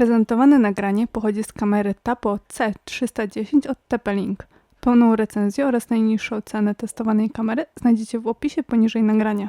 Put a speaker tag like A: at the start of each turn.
A: Prezentowane nagranie pochodzi z kamery Tapo C310 od TP-Link. Pełną recenzję oraz najniższą cenę testowanej kamery znajdziecie w opisie poniżej nagrania.